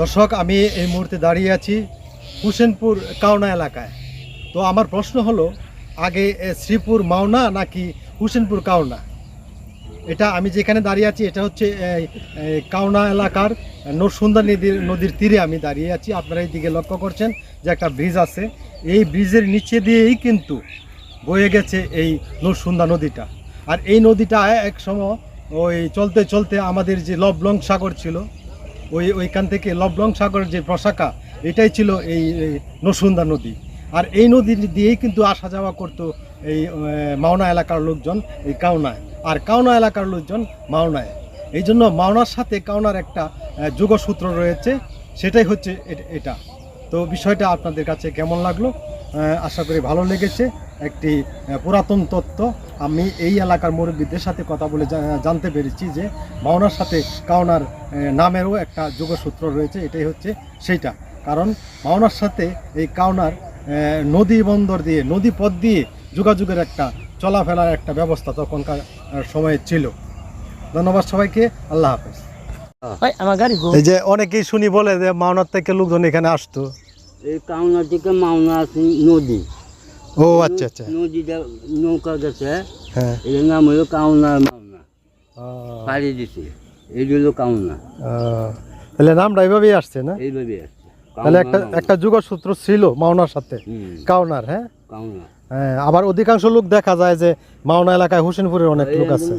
দর্শক, আমি এই মুহূর্তে দাঁড়িয়ে আছি হুসেনপুর কাওনা এলাকায়। তো আমার প্রশ্ন হলো, আগে শ্রীপুর মাওনা নাকি হুসেনপুর কাওনা? এটা আমি যেখানে দাঁড়িয়ে আছি, এটা হচ্ছে কাওনা এলাকার নরসুন্দর নদীর নদীর তীরে আমি দাঁড়িয়ে আছি। আপনারা এই দিকে লক্ষ্য করছেন যে একটা ব্রিজ আছে। এই ব্রিজের নিচে দিয়েই কিন্তু বয়ে গেছে এই নরসুন্দা নদীটা। আর এই নদীটা এক সময় ওই চলতে চলতে আমাদের যে লবলং সাগর ছিল ওই ওইখান থেকে লবলং সাগরের যে প্রশাখা, এটাই ছিল এই নরসুন্দা নদী। আর এই নদী দিয়েই কিন্তু আসা যাওয়া করতো এই মাওনা এলাকার লোকজন এই কাওনায়। আর কাওনা এলাকার লোকজন মাওনায়। এই জন্য মাওনার সাথে কাওনার একটা যোগসূত্র রয়েছে, সেটাই হচ্ছে এটা। তো বিষয়টা আপনাদের কাছে কেমন লাগল? আশা করি ভালো লেগেছে। একটি পুরাতন তত্ত্ব। আমি এই এলাকার মুরব্বীদের সাথে কথা বলে জানতে পেরেছি যে মাওনার সাথে কাওনার নামেরও একটা যোগসূত্র রয়েছে এটাই হচ্ছে সেইটা। কারণ মাওনার সাথে এই কাওনার নদী বন্দর দিয়ে নদী পথ দিয়ে যোগাযোগের একটা চলাফেরার একটা ব্যবস্থা তখনকার সময়ে ছিল। ধন্যবাদ সবাইকে আল্লাহ হাফেজ। ওই আমার গাড়ি এই যে অনেকেই শুনি বলে যে মাওনার থেকে লোকজন এখানে আসতো। এই কাউনা থেকে মাওনা আছে নদী। ও আচ্ছা আচ্ছা। নদীটা নৌকা গেছে হ্যাঁ। এর নাম হলো কাউনা মাওনা। পাড়ি দিছে। এই হলো কাউনা। তাহলে নামটা এইভাবেই আসছে না? এইভাবে আসছে। তাহলে একটা একটা যুগসূত্র ছিল মাওনার সাথে। হুম, কাওনার হ্যাঁ? কাউনা। হ্যাঁ আবার অধিকাংশ লোক দেখা যায় যে মাওনা এলাকায় হোসেনপুরের অনেক লোক আছে।